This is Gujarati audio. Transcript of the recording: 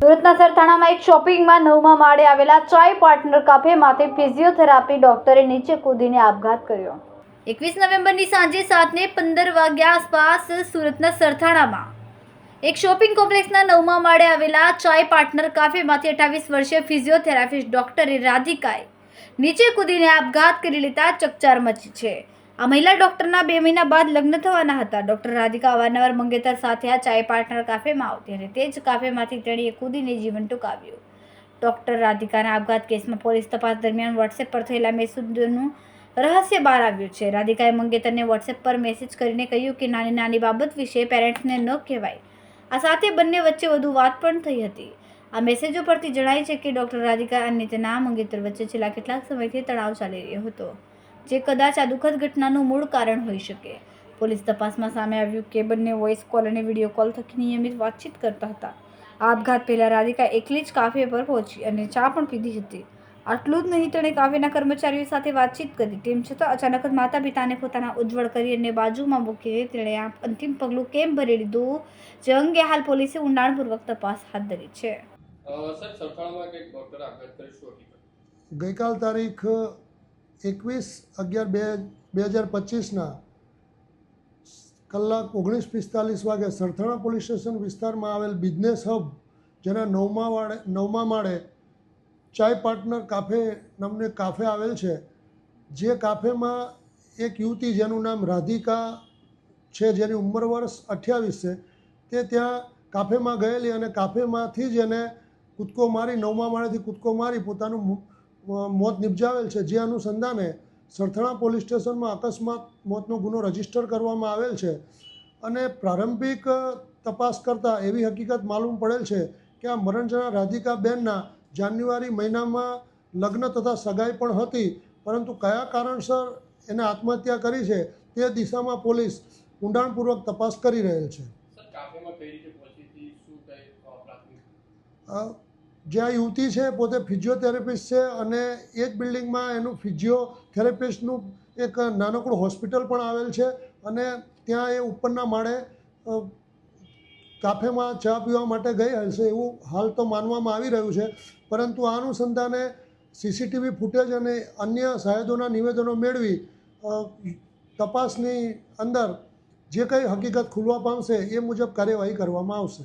સુરતના સરથાણામાં એક શોપિંગમાં નવમા માળે આવેલા ચાય પાર્ટનર કાફેમાંથી ફિઝિયોથેરાપી ડોક્ટરે નીચે કૂદીને આપઘાત કર્યો. એકવીસ નવેમ્બરની સાંજે સાતને પંદર વાગ્યા આસપાસ સુરતના સરથાણામાં એક શોપિંગ કોમ્પ્લેક્સના નવમા માળે આવેલા ચાય પાર્ટનર કાફેમાંથી અઠ્ઠાવીસ વર્ષીય ફિઝિયોથેરાપિસ્ટ ડોક્ટરે રાધિકાએ નીચે કૂદીને આપઘાત કરી લેતા ચકચાર મચી છે. આ મહિલા ડોક્ટરના બે મહિના બાદ લગ્ન થવાના હતા. ડોક્ટર રાધિકા અવારનવાર મંગેતર સાથે આ ચાય પાર્ટનર કાફેમાં આવતી અને તે જ કાફેમાંથી તેણીએ કૂદીને જીવન ટૂંકાવ્યું. ડોક્ટર રાધિકાના આપઘાત કેસમાં પોલીસ તપાસ દરમિયાન વોટ્સએપ પર થયેલા મેસુદનું રહસ્ય બહાર આવ્યું છે. રાધિકાએ મંગેતરને વોટ્સએપ પર મેસેજ કરીને કહ્યું કે નાની નાની બાબત વિશે પેરેન્ટ્સને ન કહેવાય. આ સાથે બંને વચ્ચે વધુ વાત પણ થઈ હતી. આ મેસેજો પરથી જણાય છે કે ડોક્ટર રાધિકા અને તેના મંગેતર વચ્ચે છેલ્લા કેટલાક સમયથી તણાવ ચાલી રહ્યો હતો. જે કદાચ આ દુઃખદ ઘટનાનું મૂળ કારણ હોઈ શકે. પોલીસ તપાસમાં સામે આવ્યું કે બંને વોઇસ કોલ અને વીડિયો કોલ થકી નિયમિત વાતચીત કરતા હતા. આ આપઘાત પહેલાં રાધિકા એકલી જ કાફે પર પહોંચી અને ચા પણ પીધી હતી. આટલું જ નહીં તેણે કાવ્યના કર્મચારીઓ સાથે વાતચીત કરી. તેમ છતાં અચાનક જ માતા પિતાને પોતાના ઉજ્જવળ કરીને બાજુમાં મૂકીને તેણે આ અંતિમ પગલું કેમ ભરી લીધું? જે અંગે હાલ પોલીસે ઊંડાણપૂર્વક તપાસ હાથ ધરી છે. કરી ગઈકાલ તારીખ એકવીસ અગિયાર બે બે હજાર પચીસના કલાક ઓગણીસ પિસ્તાલીસ વાગે સરથાણા પોલીસ સ્ટેશન વિસ્તારમાં આવેલ બિઝનેસ હબ, જેના નવમા વાળે નવમા માળે ચાય પાર્ટનર કાફે નામને કાફે આવેલ છે. જે કાફેમાં એક યુવતી જેનું નામ રાધિકા છે, જેની ઉંમર વર્ષ અઠ્યાવીસ છે, તે ત્યાં કાફેમાં ગયેલી અને કાફેમાંથી જ એને કૂદકો મારી, નવમા માળેથી કૂદકો મારી પોતાનું મોત નિપજાવેલ છે. જે અનુસંધાને સરથાણા પોલીસ સ્ટેશનમાં અકસ્માત મોતનો ગુનો રજિસ્ટર કરવામાં આવેલ છે અને પ્રારંભિક તપાસ કરતાં એવી હકીકત માલુમ પડેલ છે કે આ મરણજના રાધિકાબેનના જાન્યુઆરી મહિનામાં લગ્ન તથા સગાઈ પણ હતી. પરંતુ કયા કારણસર એને આત્મહત્યા કરી છે તે દિશામાં પોલીસ ઊંડાણપૂર્વક તપાસ કરી રહેલ છે. સર કાફેમાં કઈ રીતે પહોંચી હતી શું કઈ અ, પ્રાથમિક અ, જે આ યુવતી છે પોતે ફિઝિયોથેરાપિસ્ટ છે અને એ જ બિલ્ડિંગમાં એનું ફિઝિયોથેરાપિસ્ટનું એક નાનકડું હોસ્પિટલ પણ આવેલ છે અને ત્યાં એ ઉપરના માળે કાફેમાં ચા પીવા માટે ગઈ હશે એવું હાલ તો માનવામાં આવી રહ્યું છે. પરંતુ આ અનુસંધાને સીસીટીવી ફૂટેજ અને અન્ય સાહેદોના નિવેદનો મેળવી તપાસની અંદર જે કંઈ હકીકત ખુલવા પામશે એ મુજબ કાર્યવાહી કરવામાં આવશે.